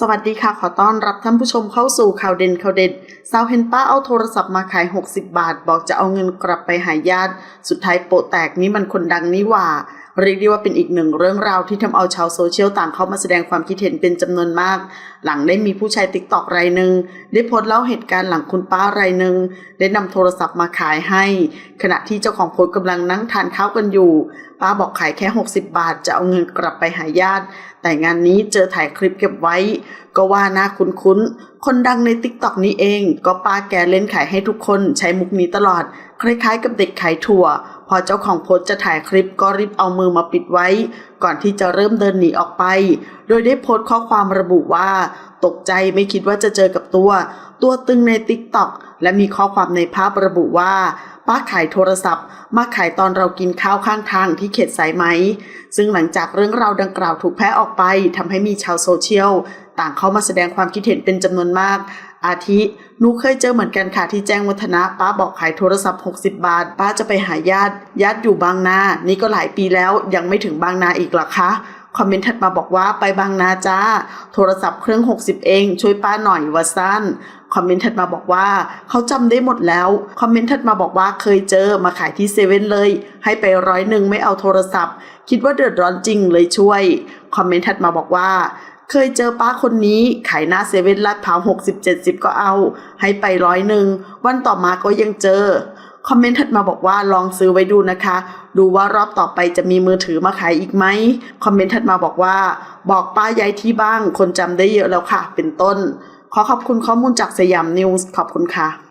สวัสดีค่ะ ขอต้อนรับท่านผู้ชมเข้าสู่ข่าวเด่นข่าวเด็ดสาวเห็นป้าเอาโทรศัพท์มาขาย 60 บาท บอกจะเอาเงินกลับไปหาญาติ สุดท้ายโปะแตกนี่มันคนดังนี่หว่า เรียกได้ว่าเป็นอีกหนึ่งเรื่องราวที่ทำเอาชาวโซเชียลต่างเข้ามาแสดงความคิดเห็นเป็นจำนวนมาก หลังได้มีผู้ใช้ติ๊กตอกรายหนึ่งได้โพสต์เล่าเหตุการณ์หลังคุณป้ารายหนึ่งได้นำโทรศัพท์มาขายให้ ขณะที่เจ้าของโพสต์กำลังนั่งทานข้าวกันอยู่ป้าบอกขายแค่ 60 บาทจะเอาเงินกลับไปหาญาติ แต่งานนี้เจอถ่ายคลิปเก็บไว้ ก็ว่าน่าคุ้นๆ คนดังในติ๊กต็อกนี้เอง ก็ป้าแกเล่นขายให้ทุกคนใช้มุกนี้ตลอด คล้ายๆ กับเด็กขายถั่ว พอเจ้าของโพสจะถ่ายคลิปก็รีบเอามือมาปิดไว้ ก่อนที่จะเริ่มเดินหนีออกไป โดยได้โพสข้อความระบุว่า ตกใจไม่คิดว่าจะเจอกับตัว ตัวตึงในติ๊กต็อกและมีข้อความในภาพระบุว่า ป้าขายโทรศัพท์ มาขายตอนเรากินข้าวข้างทางที่เขตสายไหม ซึ่งหลังจากเรื่องราวดังกล่าวถูกแพร่ออกไปทำให้มีชาวโซเชียล ต่างเข้ามาแสดงความคิดเห็นเป็นจำนวนมาก อาทิหนูเคยเจอเหมือนกันค่ะที่แจ้งวัฒนะ ป้าบอกขายโทรศัพท์ 60 บาท ป้าจะไปหาญาติญาติอยู่บางนา นี่ก็หลายปีแล้วยังไม่ถึงบางนาอีกหรอคะ คอมเมนต์ถัดมาบอกว่าไปบางนาจ้า โทรศัพท์เครื่อง 60 เอง ช่วยป้าหน่อยวาสั้นคอมเมนต์ถัดมาบอกว่าเขาจำได้หมดแล้ว คอมเมนต์ถัดมาบอกว่าเคยเจอมาขายที่เซเว่นเลย ให้ไปร้อยหนึ่งไม่เอาโทรศัพท์ คิดว่าเดือดร้อนจริงเลยช่วย คอมเมนต์ถัดมาบอกว่า เคยเจอป้าคนนี้ขายหน้าเซเว่นลาดพร้าวหกสิบเจ็ดสิบก็เอา ให้ไปร้อยหนึ่งวันต่อมาก็ยังเจอ คอมเมนต์ถัดมาบอกว่าลองซื้อไว้ดูนะคะ ดูว่ารอบต่อไปจะมีมือถือมาขายอีกไหมคอมเมนต์ถัดมาบอกว่า บอกป้ายายที่บ้างคนจำได้เยอะแล้วค่ะ เป็นต้น ขอขอบคุณข้อมูลจากสยามนิวส์ขอบคุณค่ะ